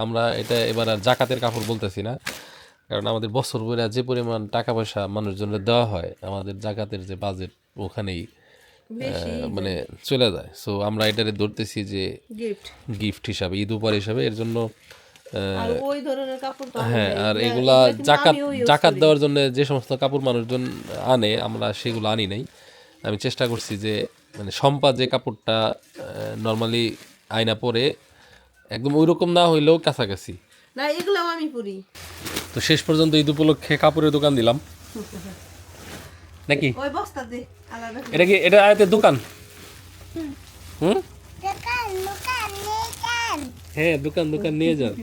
আমরা এটা এবার আর জাকাতের কাপড় বলতেছি না। কারণ আমাদের বছর বইরা যে পরিমাণ টাকা পয়সা মানুষজনের দেওয়া হয় আমাদের জাকাতের যে বাজেট ওখানেই মানে চলে যায়। সো আমরা এটারে ধরতেছি যে গিফট হিসাবে ঈদ উপহার হিসাবে। এর জন্য হ্যাঁ আর এগুলা- জাকাত জাকাত দেওয়ার জন্য যে সমস্ত কাপড় মানুষজন আনে আমরা সেগুলো আনি নাই। আমি চেষ্টা করছি যে মানে সম্পা যে কাপড়টা নর্মালি আয়না পরে একদম ওই রকম না হইলেও কাছাকাছি। না এগুলাও আমি পরি। তো শেষ পর্যন্ত ঈদ উপলক্ষে কাপড়ের দোকান দিলাম। নাকি? ওই বস্তা দে আলাদা এটা কি এটা আয়তের দোকান? হুম। Dekan, bukan, dekan. হ্যাঁ দোকান দোকান নিয়ে যান.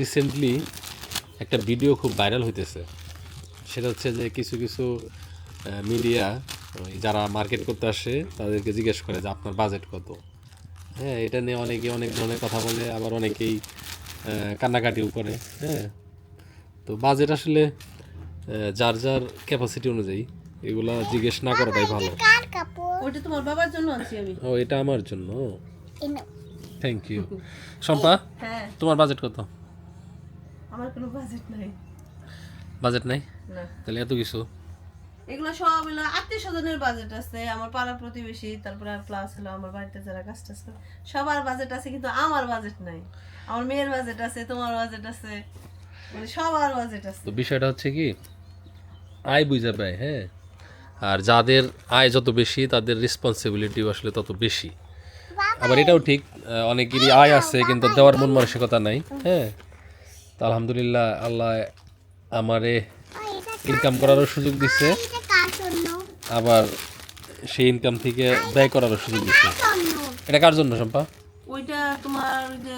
রিসেন্টলি একটা ভিডিও খুব ভাইরাল হইতেছে। সেটা হচ্ছে যে কিছু কিছু মিডিয়া যারা মার্কেট করতে আসে তাদেরকে জিজ্ঞেস করে যে আপনার বাজেট কত? হ্যাঁ এটা নিয়ে অনেকে অনেক ধরনের কথা বলে আবার অনেকেই কান্নাকাটিও করে হ্যাঁ। তো বাজেট আসলে যার যার ক্যাপাসিটি অনুযায়ী এগুলা জিজ্ঞেস না করাটাই ভালো. ওইটা তোমার বাবার জন্য আনছি আমি। ও এটা আমার জন্য? থ্যাংক ইউ শম্পা হ্যাঁ। তোমার বাজেট কত? আমার কোনো বাজেট নাই। বাজেট নাই? না। তাহলে এত কিছু? এগুলো সব হলো আত্মীয় স্বজনের বাজেট আছে আমার পাড়া প্রতিবেশী তারপরে প্লাস হলো আমার বাড়িতে যারা কাজ টাজ করে সবার বাজেট আছে কিন্তু আমার বাজেট নাই। আমার মেয়ের বাজেট আছে তোমার বাজেট আছে মানে সবার বাজেট আছে। তো বিষয়টা হচ্ছে কি আয় বুঝে পায় হ্যাঁ? আর যাদের আয় যত বেশি তাদের রেসপন্সিবিলিটিও আসলে তত বেশি। আবার এটাও ঠিক অনেকেরই আয় আছে কিন্তু দেওয়ার মন মানসিকতা নাই হ্যাঁ? তো আলহামদুলিল্লাহ আল্লাহ আমারে ইনকাম করারও সুযোগ দিচ্ছে এটা কার জন্য? আবার সেই ইনকাম থেকে ব্যয় করারও সুযোগ দিচ্ছে এটা কার জন্য সম্পা ওইটা তোমার যে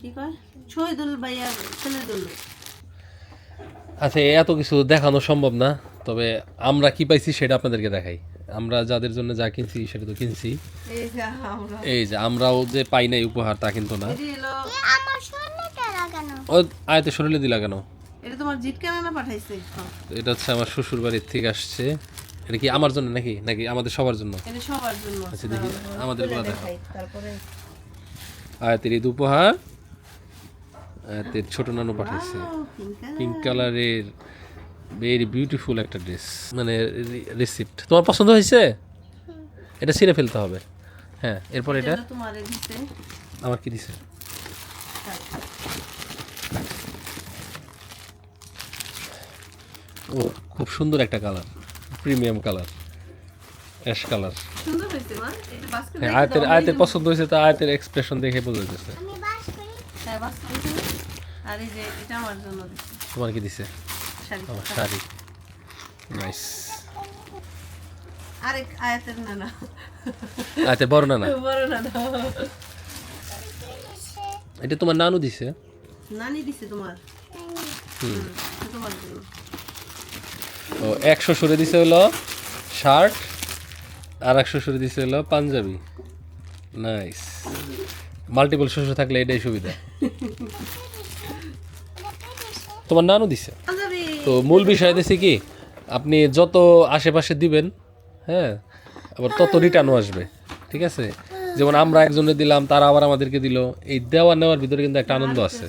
কি কয়? শহীদুল ভাইয়ার ছেলের জন্য। আচ্ছা এত কিছু দেখানো সম্ভব না তবে আমরা কি পাইছি সেটা আপনাদেরকে দেখাই। আমরা যাদের জন্য যা কিনছি সেটা তো কিনছি। এই যে আমরা। এই যে আমরাও যে পাই নাই উপহার তা কিন্তু না। ও আয়তে শরীরে দিলা কেন? এটা তোমার জিটকা নানা পাঠাইছে এটা হচ্ছে আমার শ্বশুর বাড়ির থেকে আসছে। এটা কি আমার জন্য নাকি? নাকি আমাদের সবার জন্য? এটা সবার জন্য। আচ্ছা, দেখি, আমাদের খুলে গুলো। দেখাই, তারপরে। আয়তের ঈদ উপহার আয়তের ছোট নানু color। পিঙ্ক কালারের ভেরি বিউটিফুল একটা ড্রেস মানে রিসিপ্ট তোমার পছন্দ হয়েছে? এটা ছিঁড়ে ফেলতে হবে। হ্যাঁ এরপর এটা? এটা তোমার দিছে। আমার কি দিছে? ও খুব সুন্দর একটা colour premium colour ash colour. সুন্দর হয়েছে মা। এটা বাস্কেট হ্যাঁ আয়তের আয়তের পছন্দ হয়েছে তা আয়তের এক্সপ্রেশন দেখে বোঝা যাচ্ছে। আমি বাস হ্যাঁ বাস্কেট আর এই যে এটা আমার জন্য দিছে তোমার কি দিছে? শাড়ি। আমার শাড়ি। নাইস আরেক আয়াতের নানা। আয়তের বড় না না বড় নানা। এটা তোমার নানু দিছে? নানি দিছে তোমার। হুম তোমার জন্য। ও এক শ্বশুরে দিছে হলো শার্ট আর একশো শ্বশুরে দিছে হলো পাঞ্জাবি। নাইস। মাল্টিপল শ্বশুর থাকলে এটাই সুবিধা। তোমার নানু দিছে? তো মূল বিষয় দিছে কি আপনি যত আশেপাশে দিবেন হ্যাঁ আবার তত রিটার্নও আসবে ঠিক আছে? যেমন আমরা একজনে দিলাম তারা আবার আমাদেরকে দিল। এই দেওয়া নেওয়ার ভিতরে কিন্তু একটা আনন্দ আছে।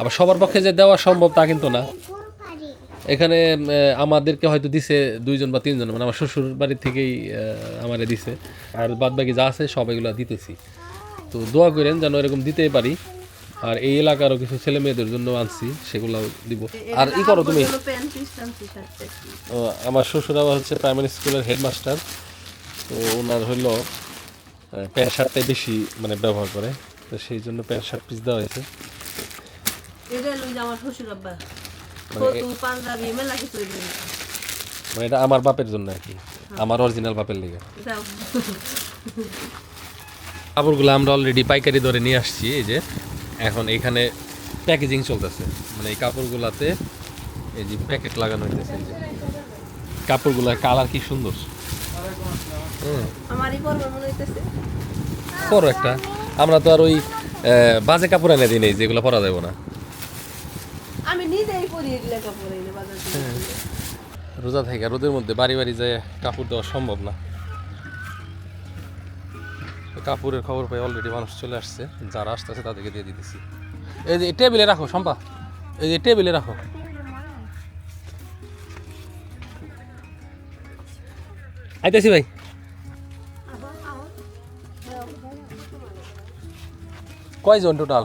আবার সবার পক্ষে যে দেওয়া সম্ভব তা কিন্তু না। এখানে আমাদেরকে হয়তো দিছে দুইজন বা তিনজন মানে আমার শ্বশুর বাড়ির থেকেই আমারে দিছে। আর বাদ বাকি যা আছে সব এগুলো দিতেছি। তো দোয়া করেন যেন এরকম দিতেই পারি। আর এই এলাকারও কিছু ছেলে মেয়েদের জন্য আনছি সেগুলো দিব। আর ই করো তুমি। আমার শ্বশুর আবার হচ্ছে প্রাইমারি স্কুলের হেডমাস্টার তো ওনার হইল প্যান্ট শার্টটাই বেশি মানে ব্যবহার করে। তো সেই জন্য প্যান্ট শার্ট পিস দেওয়া হয়েছে। এটা আমার শ্বশুর আব্বা। পাঞ্জাবি মেলা কিছু মানে এটা আমার বাপের জন্য আর কি। আমার অরিজিনাল বাপের লেগে। কাপড়গুলো আমরা অলরেডি পাইকারি দরে নিয়ে আসছি এই যে। এখন এখানে প্যাকেজিং চলতেছে। মানে এই কাপড়গুলাতে এই যে প্যাকেট লাগানো হইতেছে এই যে। কাপড়গুলোর কালার কি সুন্দর? মনে বড় একটা। আমরা তো আর ওই বাজে কাপড় এনে দিই নেই যেগুলো পরা যাবে না। আমি নিজেই পরি এগুলো কাপড় এনে বাজার রোজা থেকে রোদের মধ্যে বাড়ি বাড়ি যায় কাপড় দেওয়া সম্ভব না। কাপুরের খবর পাই অলরেডি মানুষ চলে আসছে যারা আসতেছে তাদেরকে দিয়ে দিতেছি। এই যে টেবিলে রাখো সম্পা এই যে টেবিলে রাখো। আইতেছি ভাই। কয়জন টোটাল?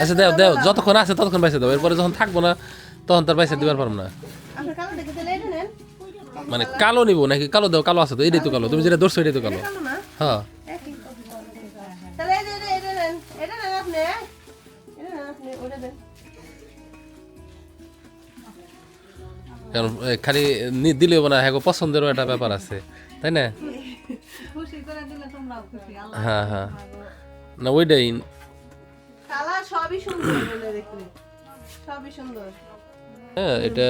আচ্ছা দাও দাও যতক্ষণ আছে ততক্ষণ পয়সা দাও। এরপরে যখন থাকব না তখন তার পয়সা দিবার পারব না। দিলে মানে কালো নিবো নাকি? কালো দাও কালো আছে তো এইটাই তো কালো। তুমি যেটা ধরছো এটাই তো কালো। কালো হ্যাঁ। কারণ খালি নি- দিলেও না হ্যাঁ পছন্দেরও একটা ব্যাপার আছে। তাই না? খুশি করে দিলে তোমরাও খুশি আল্লাহ হ্যাঁ হ্যাঁ। না ওইটাই। সবই সুন্দর সবই হ্যাঁ এটা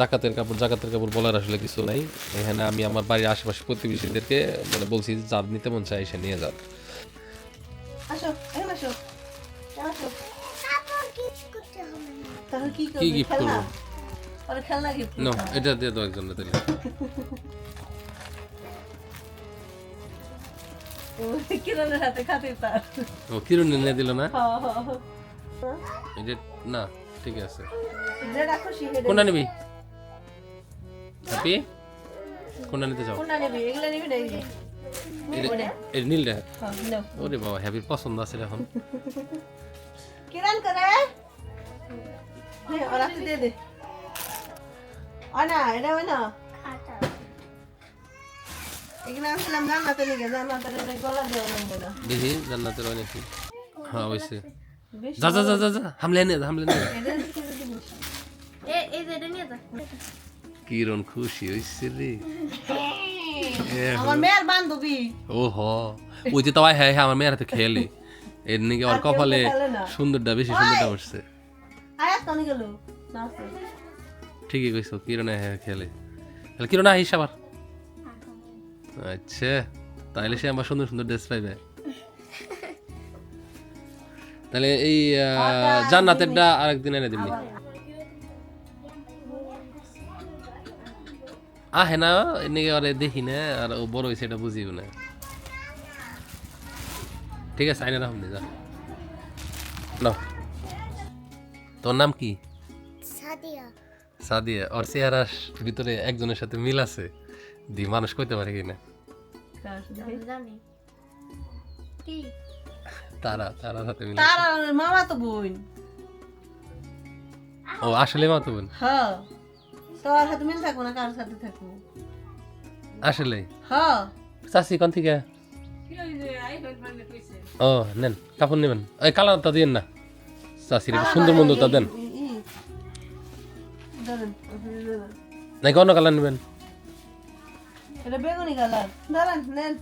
জাকাতের কাপড় জাকাতের কাপড় বলার আসলে কিছু নাই। এখানে আমি আমার বাড়ির আশেপাশে প্রতিবেশীদেরকে মানে বলছি যার নিতে মন চায় এসে নিয়ে যান। আসো এখানে আসো আসো। গিফট কি কি করবে? খেলনা? গিফট নো এটা দিয়ে দাও একজন তাহলে। কিরণের হাতে খাতে তার। ও কিরণ নিয়ে দিল না? হা, হা, হা। এটা না ঠিক আছে। যেটা খুশি কোনটা নিবি? হ্যাপি কোনটা নিতে চাও? কোনটা নিবি? এগুলা নিবি না এই নীলটা। হ্যাঁ ওরে বাবা হ্যাপির পছন্দ আছে এখন। কিরণ করে? হ্যাঁ ওর দে। না এটা না? দেখি জান্নাতের নাকি হ্যাঁ হয়েছে যা যা যা যা যা হামলে নিয়ে যা, নিয়ে কিরণ খুশি হয়েছে রে। আমার মেয়ের বান্ধবী। ও হ ওই যে তো হ্যাঁ হ্যাঁ আমার মেয়ের হাতে খেলে। এর নাকি ওর আর কপালে। সুন্দরটা বেশি সুন্দরটা উঠছে। ঠিকই কইছো কিরণ হ্যাঁ খেলে। তাহলে কিরণ আহিস আবার। আচ্ছা তাহলে সে আমার সুন্দর সুন্দর ড্রেস পাইবে। তাহলে এই আহ, জান্নাতেরটা আরেকদিন এনে দিবি। আহে না এনেকে আরে দেখি না আর ও বড় হয়েছে এটা বুঝিও না। ঠিক আছে আইনে রাখুন যা। নাও। তোর নাম কি? সাদিয়া। সাদিয়া ওর চেহারার ভিতরে একজনের সাথে মিল আছে? দি মানুষ কইতে পারে কি তারা তারা সাথে মিল তার মামা তো বোন ও আসলে মা তো বোন হ্যাঁ তোর সাথে মিল থাকব না কার সাথে থাকব আসলে হ্যাঁ চাষি কোন থেকে ও নেন কাপড় নেবেন ওই কালারটা দিয়েন না চাষির সুন্দর মন্দটা দেন। নাকি অন্য কালার নেবেন এটা বেগুনি কালার। নেন।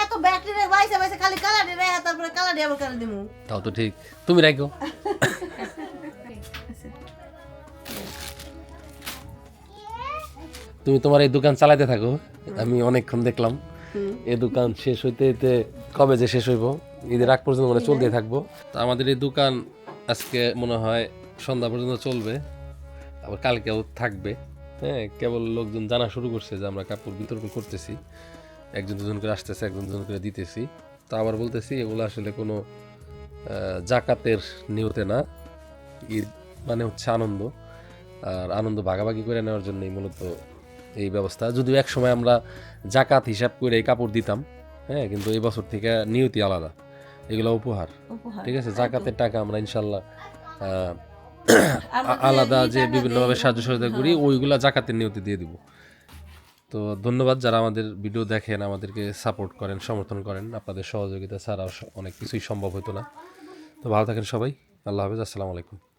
এত ব্যাটারি রে বাইসে বাইসে খালি কালার রে তারপরে কালার আবার কালার দিমু। তাও তো ঠিক। তুমি রাখো। তুমি তোমার এই দোকান চালাতে থাকো। আমি অনেকক্ষণ দেখলাম। এই দোকান শেষ হইতে হইতে কবে যে শেষ হইব ঈদের আগ পর্যন্ত মানে চলতে থাকব। তো আমাদের এই দোকান আজকে মনে হয় সন্ধ্যা পর্যন্ত চলবে আবার কালকেও থাকবে। হ্যাঁ কেবল লোকজন জানা শুরু করছে যে আমরা কাপড় বিতরণ করতেছি। একজন দুজন করে আসতেছে একজন দুজন করে দিতেছি। তা আবার বলতেছি এগুলো আসলে কোনো জাকাতের নিয়তে না। ঈদ মানে হচ্ছে আনন্দ। আর আনন্দ ভাগাভাগি করে নেওয়ার জন্যই মূলত এই ব্যবস্থা। যদিও এক সময় আমরা জাকাত হিসাব করে এই কাপড় দিতাম হ্যাঁ কিন্তু এই বছর থেকে নিয়তি আলাদা। এগুলো উপহার। ঠিক আছে? জাকাতের টাকা আমরা ইনশাল্লাহ আলাদা যে বিভিন্নভাবে সাহায্য সহযোগিতা করি ওইগুলা জাকাতের নিয়তে দিয়ে দিব। তো ধন্যবাদ যারা আমাদের ভিডিও দেখেন আমাদেরকে সাপোর্ট করেন সমর্থন করেন। আপনাদের সহযোগিতা ছাড়া অনেক কিছুই সম্ভব হতো না। তো ভালো থাকেন সবাই। আল্লাহ হাফেজ। আসসালামু আলাইকুম।